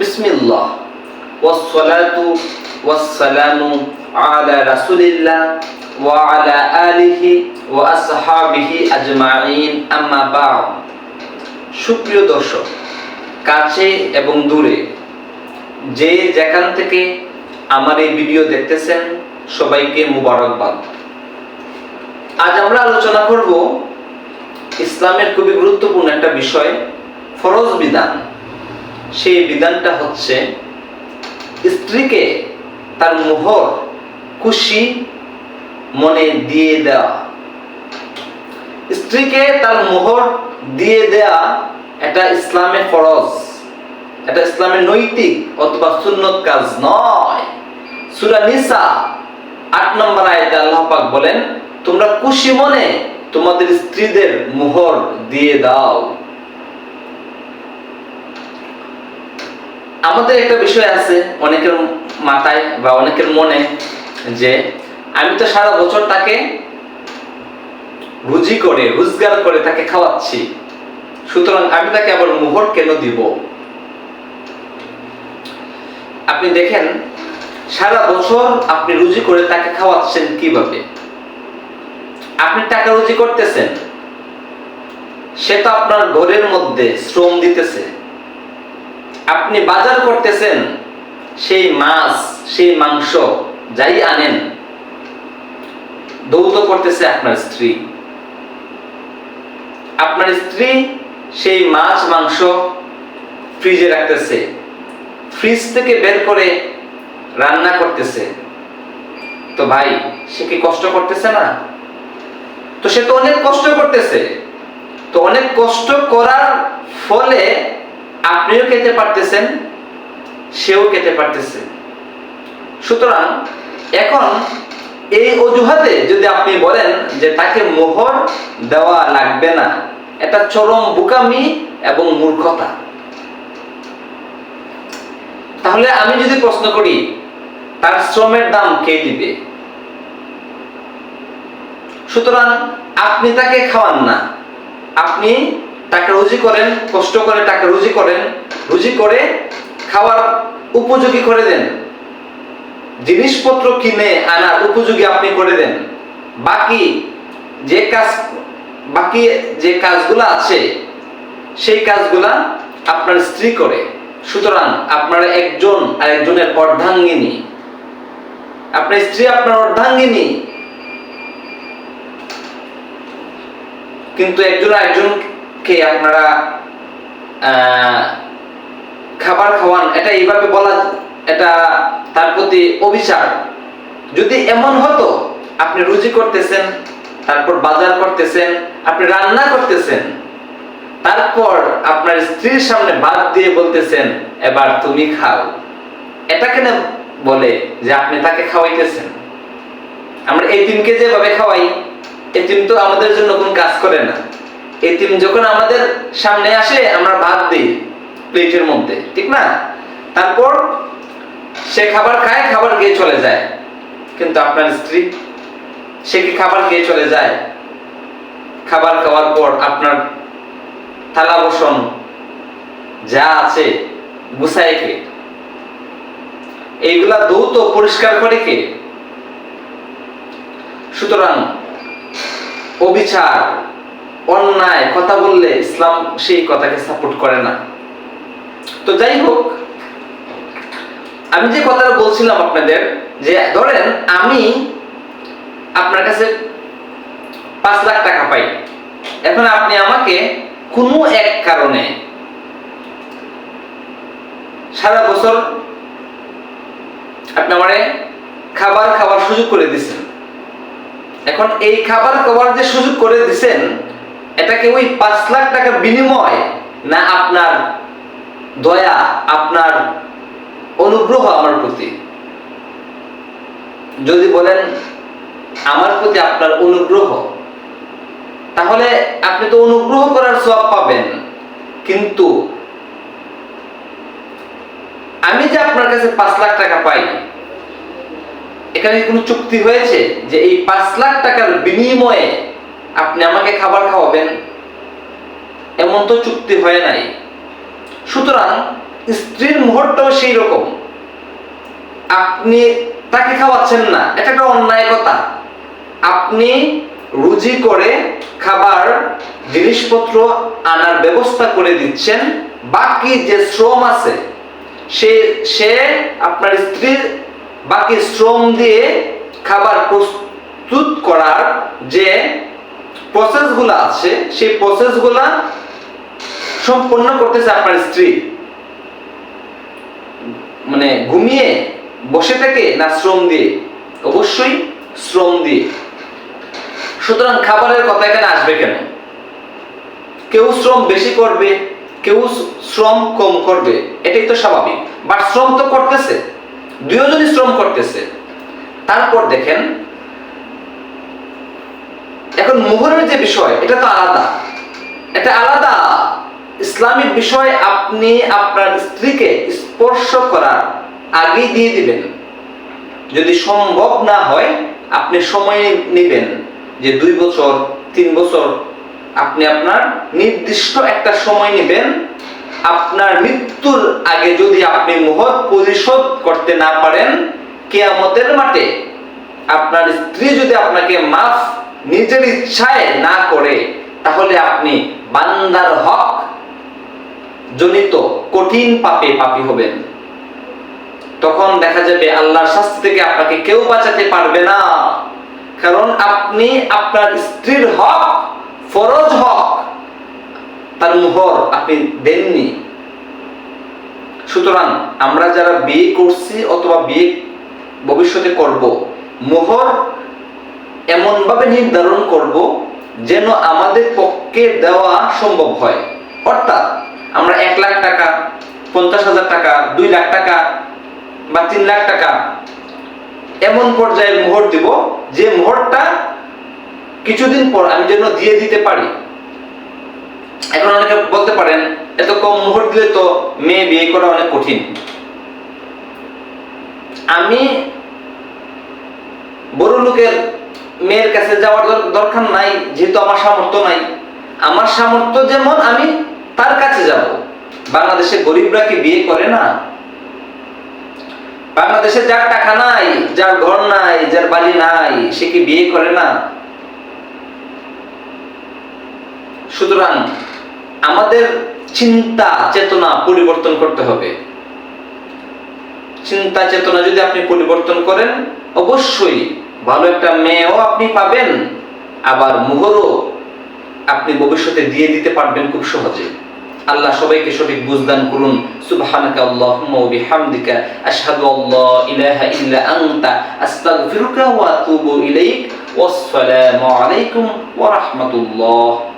বিসমিল্লাহ, ওয়াসসালাতু ওয়াসসালামু আলা রাসূলিল্লাহ ওয়া আলা আলিহি ওয়া আসহাবিহি আজমাইন, আম্মা সুপ্রিয় দর্শক, কাছে এবং দূরে যে যেখান থেকে আমার এই ভিডিও দেখতেছেন, সবাইকে মুবারকবাদ। আজ আমরা আলোচনা করব ইসলামের খুবই গুরুত্বপূর্ণ একটা বিষয়, ফরজ বিধান। সেই বিধানটা হচ্ছে স্ত্রীকে তার মোহর খুশি মনে দিয়ে দেওয়া। স্ত্রীকে তার মোহর দিয়ে দেয়া এটা ইসলামের ফরজ। এটা ইসলামের নৈতিক অথবা সুন্নত কাজ নয়। সূরা নিসা আট নম্বর আয়াতে আল্লাহ পাক বলেন, তোমরা খুশি মনে তোমাদের স্ত্রীদের মোহর দিয়ে দাও। আমাদের একটা বিষয় আছে অনেকের মাথায় বা অনেকের মনে যে আমি তো সারা বছর তাকে রুজি করে, রোজগার করে তাকে খাওয়াচ্ছি। সুতরাং আমি তাকে আবার মোহর কেন দিব? আপনি দেখেন, সারা বছর আপনি রুজি করে তাকে খাওয়াচ্ছেন কীভাবে? আপনি টাকা রুজি করতেছেন, সে তো আপনার ঘরের মধ্যে শ্রম দিতেছে। আপনি বাজার করতেছেন, সেই মাছ, সেই মাংস যাই আনেন দৌত করতেছে আপনার স্ত্রী। আপনার স্ত্রী সেই মাছ, মাংস ফ্রিজে রাখতেছে, ফ্রিজ থেকে বের করে রান্না করতেছে। তো ভাই, সে কি কষ্ট করতেছে না? তো সে তো অনেক কষ্ট করতেছে। তো অনেক কষ্ট করার ফলে আপনিও খেতে পারতেছেন, সেও খেতে পারতেছে। সুতরাং এখন এই অজুহাতে যদি আপনি বলেন যে তাকে মোহর দেওয়া লাগবে না, এটা চরম বুকামি এবং মূর্খতা। তাহলে আমি যদি প্রশ্ন করি, তার শ্রমের দাম কে দিবে? সুতরাং আপনি তাকে খাওয়ান না, আপনি তাকে রুজি করেন, কষ্ট করে তাকে রুজি করেন, রুজি করে খাওয়ার উপযোগী করে দেন। জিনিসপত্র কিনে আনার উপযোগী আপনি করে দেন। বাকি যে কাজ, বাকি যে কাজগুলো আছে, সেই কাজগুলা আপনার স্ত্রী করে। সুতরাং আপনারা একজন আর একজনের অর্ধাঙ্গিনী। আপনার স্ত্রী আপনার অর্ধাঙ্গিনী। কিন্তু একজন একজনকে আপনারা খাবার খাওয়ান, এটা এইভাবে বলা, এটা তার প্রতি অবিচার যদি এমন হতো, আপনি রুজি করতেছেন, তারপর বাজার করতেছেন, আপনি রান্না করতেছেন, তারপর আপনার স্ত্রীর সামনে বাদ দিয়ে বলতেছেন, এবার তুমি খাও। এটা কেন বলে যে আপনি তাকে খাওয়াইতেছেন? আমরা এতিমকে যেভাবে খাওয়াই এতিম তো আমাদের জন্য কোন কাজ করে না। এতিম যখন আমাদের সামনে আসে, আমরা ভাত দিই প্লেটের মধ্যে, ঠিক না? তারপর সে খাবার খায়, খাবার খেয়ে চলে যায়। কিন্তু আপনার স্ত্রী, সে কি খাবার খেয়ে চলে যায়? খাবার খাওয়ার পর আপনার থালা বসন যা আছে গুছায় কে এইগুলা দৌত পরিষ্কার করে কে সুতরাং অবিচার অন্যায়, কথা বললে ইসলাম সেই কথাকে সাপোর্ট করে না। তো যাই হোক, আমি যে কথাটা বলছিলাম আপনাদের, যে ধরেন আমি আপনার কাছে পাঁচ লাখ টাকা পাই। এখন আপনি আমাকে কোনো এক কারণে সারা বছর আপনি আমারে খাবার খাওয়ার সুযোগ করে দিচ্ছেন এখন এই খাবার খাওয়ার যে সুযোগ করে দিছেন এটাকে ওই পাঁচ লাখ টাকার বিনিময় না আপনার দয়া, আপনার অনুগ্রহ আমার প্রতি? যদি বলেন আমার প্রতি আপনার অনুগ্রহ, তাহলে আপনি তো অনুগ্রহ করার সব পাবেন। কিন্তু আমি যে আপনার কাছে পাঁচ লাখ টাকা পাই, এখানে কোনো চুক্তি হয়েছে যে এই পাঁচ লাখ টাকার বিনিময়ে আপনি আমাকে খাবার খাওয়াবেন, এমন তো চুক্তি হয় নাই। সুতরাং স্ত্রীর মুহূর্তও সেই রকম। আপনি তাকে খাওয়াচ্ছেন না, এটা একটা অন্যায় কথা আপনি রুজি করে খাবার, জিনিসপত্র আনার ব্যবস্থা করে দিচ্ছেন, বাকি যে শ্রম আছে, সে সে আপনার স্ত্রীর বাকি শ্রম দিয়ে খাবার প্রস্তুত করার যে প্রসেসগুলো আছে, সেই প্রসেসগুলা সম্পন্ন করতেছে আপনার স্ত্রী। মানে ঘুমিয়ে বসে থেকে না শ্রম দিয়ে? অবশ্যই শ্রম দিয়ে। সুতরাং খাবারের কথা এখানে আসবে কেন? কেউ শ্রম বেশি করবে, কেউ শ্রম কম করবে, এটাই তো স্বাভাবিক। বাট শ্রম তো করতেছে দুজনই শ্রম করতেছে। তারপর দেখেন এখন মোহরের যে বিষয়, এটা তো আলাদা। এটা আলাদা। ইসলামিক বিষয় আপনি আপনার স্ত্রীকে স্পর্শ করার আগেই দিয়ে দিবেন। যদি সম্ভব না হয়, আপনি সময় নেবেন যে দুই বছর, তিন বছর। আপনি আপনার নির্দিষ্ট একটা সময় নেবেন। আপনার মৃত্যুর আগে যদি আপনি মোহর পরিশোধ করতে না পারেন, কেয়ামতের মাঠে আপনার স্ত্রী যদি আপনাকে মাফ নিজের ইচ্ছায় না করে, তাহলে আপনি বান্দার হক জনিত কঠিন পাপে পাপী হবেন। তখন দেখা যাবে আল্লাহর শাস্তি থেকে আপনাকে কেউ বাঁচাতে পারবে না। কারণ আপনি আপনার স্ত্রীর হক, ফরজ হক, তার মোহর আপনি দেননি। সুতরাং আমরা যারা বিয়ে করছি অথবা বিয়ে ভবিষ্যতে করব, মোহর এমনভাবে নির্ধারণ করব যেন আমাদের পক্ষে দেওয়া সম্ভব হয়। অর্থাৎ আমরা এক লাখ টাকা, পঞ্চাশ হাজার টাকা, দুই লাখ টাকা বা তিন লাখ টাকা এমন পর্যায়ের মোহর দিব যে মোহরটা কিছুদিন পর আমি যেন দিয়ে দিতে পারি। এখন অনেকে বলতে পারেন, এত কম মোহর দিলে তো মেয়ে বিয়ে করা অনেক কঠিন। আমি বড় লোকের মেয়ের কাছে যাওয়ার দরকার নাই, যেহেতু আমার সামর্থ্য নাই। আমার সামর্থ্য যেমন, আমি তার কাছে যাব। বাংলাদেশে গরিবরা কি বিয়ে করে না? বাংলাদেশে যার টাকা নাই, যার ঘর নাই, যার বাড়ি নাই, সে কি বিয়ে করে না? সুতরাং আমাদের চিন্তা, চেতনা পরিবর্তন করতে হবে। চিন্তা, চেতনা যদি আপনি পরিবর্তন করেন, অবশ্যই ভালো একটা মেয়েও আপনি পাবেন, আবার মোহরও আপনি ভবিষ্যতে দিয়ে দিতে পারবেন খুব সহজে। আল্লাহ সবাইকে সঠিক বুঝদান করুন। সুবহানাকা আল্লাহুম্মা ওয়া বিহামদিকা আশহাদু আল্লা ইলাহা ইল্লা আনতা, আস্তাগফিরুকা ওয়া আতুবু ইলাইক। ওয়াসসালামু আলাইকুম ওয়া রাহমাতুল্লাহ।